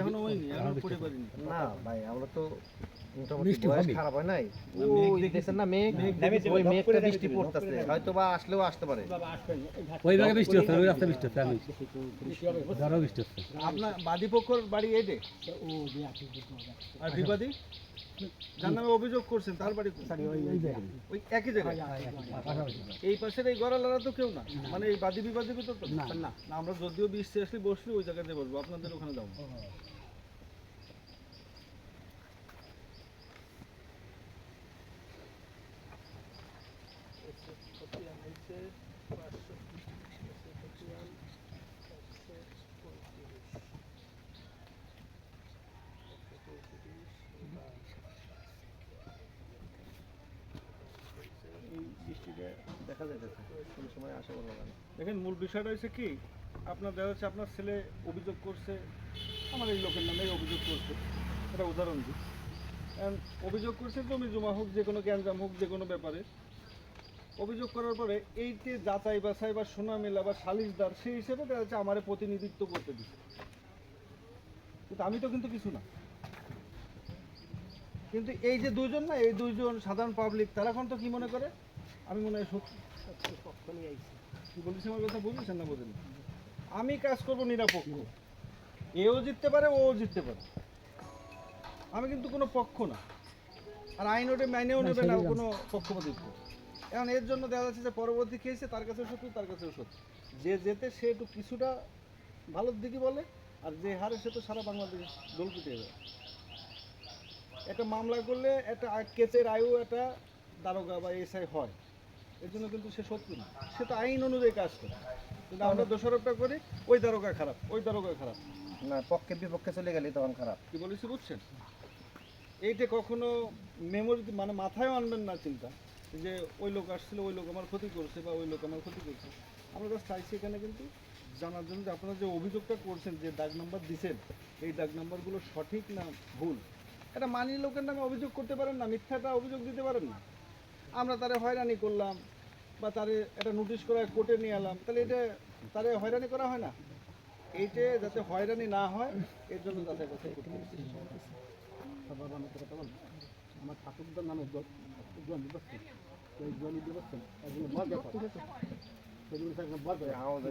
এখনও হয়নি এখনও পড়ে পারিনি। না ভাই আমরা তো মোটামুটি বয়স খারাপ হয় নাই। ওই দেখছেন না মেঘ? ওই মেঘটা বৃষ্টি নেমেছে, নক করে পড়তেছে। হয়তো বা আসলেও আসতে পারে। ওই ভাগে বৃষ্টি হচ্ছে ওই রাস্তা বৃষ্টি হচ্ছে আমি ধরো বৃষ্টি হচ্ছে। আপনার বাদীপক্ষর বাড়ি এইটে আর বিবাদী? যার নামে অভিযোগ করছেন তার বাড়ি ওই একই জায়গায়? এই পাশের এই গড়ালারা তো কেউ না। মানে এই বাদী বিবাদী তো? না। না আমরা যদিও বিশ আসলে বসলে ওই জায়গাতে বসবো আপনাদের ওখানে যাব। এই বৃষ্টিতে দেখা যাইতেছে কোনো সময় আসা বলা না দেখেন, মূল বিষয়টা হচ্ছে কি, আপনার দেখা যাচ্ছে আপনার ছেলে অভিযোগ করছে, আমার এই লোকের নামে অভিযোগ করছে। এটা উদাহরণ দিই। অভিযোগ করছে, জমি জমা হোক, যে কোনো গ্যাঞ্জাম হোক, যে কোনো ব্যাপারে। অভিযোগ করার পরে এইতে যাচাই বাছাই বা সোনা মেলা বা সালিশদার সেই হিসেবে দেখা যাচ্ছে আমারে প্রতিনিধিত্ব করতে দিচ্ছে কিন্তু আমি তো কিন্তু কিছু না। কিন্তু এই যে দুইজন না এই দুইজন সাধারণ পাবলিক তারা এখন তো কি মনে করে? আমি মনে হয় সত্যি। কি বলছি আমার কথা বুঝেছেন না বোঝেন আমি কাজ করব নিরাপক্ষ। এও জিততে পারে ও জিততে পারে। আমি কিন্তু কোনো পক্ষ না। আর আইন ওটা মাইনেও নেবে না কোনো পক্ষপাতিত্ব। এখন এর জন্য দেখা যাচ্ছে যে পরবর্তী খেয়েছে তার কাছেও সত্য তার কাছেও সত্য যে যেতে সে একটু কিছুটা ভালোর দিকে বলে আর যে হারে সে তো সারা বাংলাদেশ দোল পিটিয়ে যায়। একটা মামলা করলে একটা কেসের আয়ু একটা দারোগা বা এসআই হয়। এর জন্য কিন্তু সে শত্রু না। সে তো আইন অনুযায়ী কাজ করে। কিন্তু আমরা দোষারোপটা করি ওই দারোগা খারাপ ওই দারোগা খারাপ। না পক্ষে বিপক্ষে চলে গেলে তখন খারাপ। কি বলেছি বুঝছেন? এইটা কখনো মেমোরি মানে মাথায় আনবেন না চিন্তা। যে ওই লোক আসছিল, ওই লোক আমার ক্ষতি করছে বা ওই লোক আমার ক্ষতি করছে। আমরা জাস্ট চাইছি এখানে কিন্তু জানার জন্য যে আপনারা যে অভিযোগটা করছেন, যে দাগ নাম্বার দিছেন, এই দাগ নাম্বারগুলো সঠিক না ভুল? এটা মানি লোকের নামে অভিযোগ করতে পারেন না, মিথ্যাটা অভিযোগ দিতে পারেন না। আমরা তারে হয়রানি করলাম বা তারে একটা নোটিশ করে কোর্টে নিয়ে এলাম, তাহলে এটা তারে হয়রানি করা হয় না? এইটা যাতে হয়রানি না হয়, এর জন্য যাতে কথা। আমার ঠাকুরদার নামে জল দিবসছেন সেই জল দিবসছেন একজন বর করে সেগুলো বর আওয়াজ